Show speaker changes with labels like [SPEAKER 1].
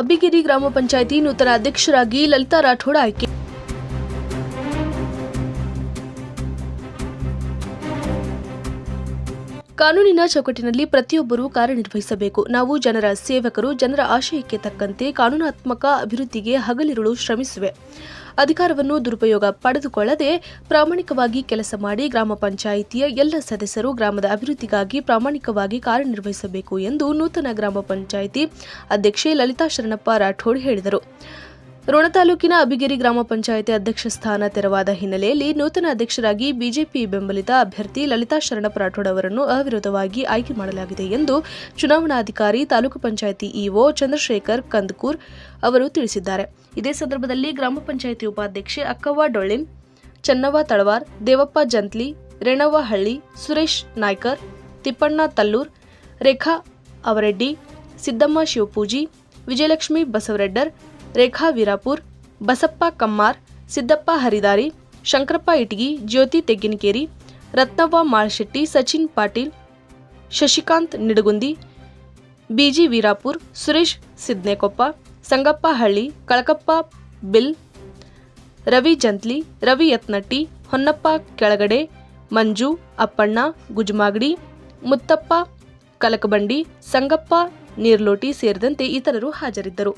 [SPEAKER 1] ಅಬ್ಬಿಗಿರಿ ಗ್ರಾಮ ಪಂಚಾಯಿತಿ ನೂತನ ಅಧ್ಯಕ್ಷರಾಗಿ ಲಲಿತಾ ರಾಠೋಡ್ ಆಯ್ಕೆ. ಕಾನೂನಿನ ಚೌಕಟ್ಟಿನಲ್ಲಿ ಪ್ರತಿಯೊಬ್ಬರೂ ಕಾರ್ಯನಿರ್ವಹಿಸಬೇಕು. ನಾವು ಜನರ ಸೇವಕರು ಜನರ ಆಶಯಕ್ಕೆ ತಕ್ಕಂತೆ ಕಾನೂನಾತ್ಮಕ ಅಭಿವೃದ್ಧಿಗೆ ಹಗಲಿರುಳು ಶ್ರಮಿಸುವೆ. ಅಧಿಕಾರವನ್ನು ದುರುಪಯೋಗ ಪಡೆದುಕೊಳ್ಳದೆ ಪ್ರಾಮಾಣಿಕವಾಗಿ ಕೆಲಸ ಮಾಡಿ ಗ್ರಾಮ ಪಂಚಾಯಿತಿಯ ಎಲ್ಲ ಸದಸ್ಯರು ಗ್ರಾಮದ ಅಭಿವೃದ್ಧಿಗಾಗಿ ಪ್ರಾಮಾಣಿಕವಾಗಿ ಕಾರ್ಯನಿರ್ವಹಿಸಬೇಕು ಎಂದು ನೂತನ ಗ್ರಾಮ ಪಂಚಾಯಿತಿ ಅಧ್ಯಕ್ಷೆ ಲಲಿತಾ ಶರಣಪ್ಪ ರಾಠೋಡ್ ಹೇಳಿದರು. ರೋಣ ತಾಲೂಕಿನ ಅಬಿಗಿರಿ ಗ್ರಾಮ ಪಂಚಾಯಿತಿ ಅಧ್ಯಕ್ಷ ಸ್ಥಾನ ತೆರವಾದ ಹಿನ್ನೆಲೆಯಲ್ಲಿ ನೂತನ ಅಧ್ಯಕ್ಷರಾಗಿ ಬಿಜೆಪಿ ಬೆಂಬಲಿತ ಅಭ್ಯರ್ಥಿ ಲಲಿತಾ ಶರಣಪ್ಪ ರಾಠೋಡ್ ಅವರನ್ನು ಅವಿರೋಧವಾಗಿ ಆಯ್ಕೆ ಮಾಡಲಾಗಿದೆ ಎಂದು ಚುನಾವಣಾಧಿಕಾರಿ ತಾಲೂಕು ಪಂಚಾಯಿತಿ ಇಒ ಚಂದ್ರಶೇಖರ್ ಕಂದಕೂರ್ ಅವರು ತಿಳಿಸಿದ್ದಾರೆ. ಇದೇ ಸಂದರ್ಭದಲ್ಲಿ ಗ್ರಾಮ ಪಂಚಾಯಿತಿ ಉಪಾಧ್ಯಕ್ಷೆ ಅಕ್ಕವ್ವ ಡೊಳ್ಳಿನ್, ಚನ್ನವ್ವ ತಳವಾರ್, ದೇವಪ್ಪ ಜಂತ್ಲಿ, ರೇಣವ್ವ ಹಳ್ಳಿ, ಸುರೇಶ್ ನಾಯ್ಕರ್, ತಿಪ್ಪಣ್ಣ ತಲ್ಲೂರ್, ರೇಖಾ ಅವರೆಡ್ಡಿ, ಸಿದ್ದಮ್ಮ ಶಿವಪೂಜಿ, ವಿಜಯಲಕ್ಷ್ಮಿ ಬಸವರೆಡ್ಡರ್ ರೇಖಾ ವೀರಾಪುರ್, ಬಸಪ್ಪ ಕಮ್ಮಾರ್, ಸಿದ್ದಪ್ಪ ಹರಿದಾರಿ, ಶಂಕರಪ್ಪ ಇಟಗಿ, ಜ್ಯೋತಿ ತೆಗ್ಗಿನಕೇರಿ, ರತ್ನವ್ವ ಮಾಳಶೆಟ್ಟಿ, ಸಚಿನ್ ಪಾಟೀಲ್, ಶಶಿಕಾಂತ್ ನಿಡಗುಂದಿ, ಬಿಜಿ ವೀರಾಪುರ್, ಸುರೇಶ್ ಸಿದ್ನೇಕೊಪ್ಪ, ಸಂಗಪ್ಪ ಹಳ್ಳಿ, ಕಳಕಪ್ಪ ಬಿಲ್, ರವಿ ಜಂತ್ಲಿ, ರವಿ ಯತ್ನಟ್ಟಿ, ಹೊನ್ನಪ್ಪ ಕೆಳಗಡೆ, ಮಂಜು, ಅಪ್ಪಣ್ಣ, ಗುಜಮಾಗಡಿ, ಮುತ್ತಪ್ಪ ಕಲಕಬಂಡಿ, ಸಂಗಪ್ಪ ನೀರ್ಲೋಟಿ ಸೇರಿದಂತೆ ಇತರರು ಹಾಜರಿದ್ದರು.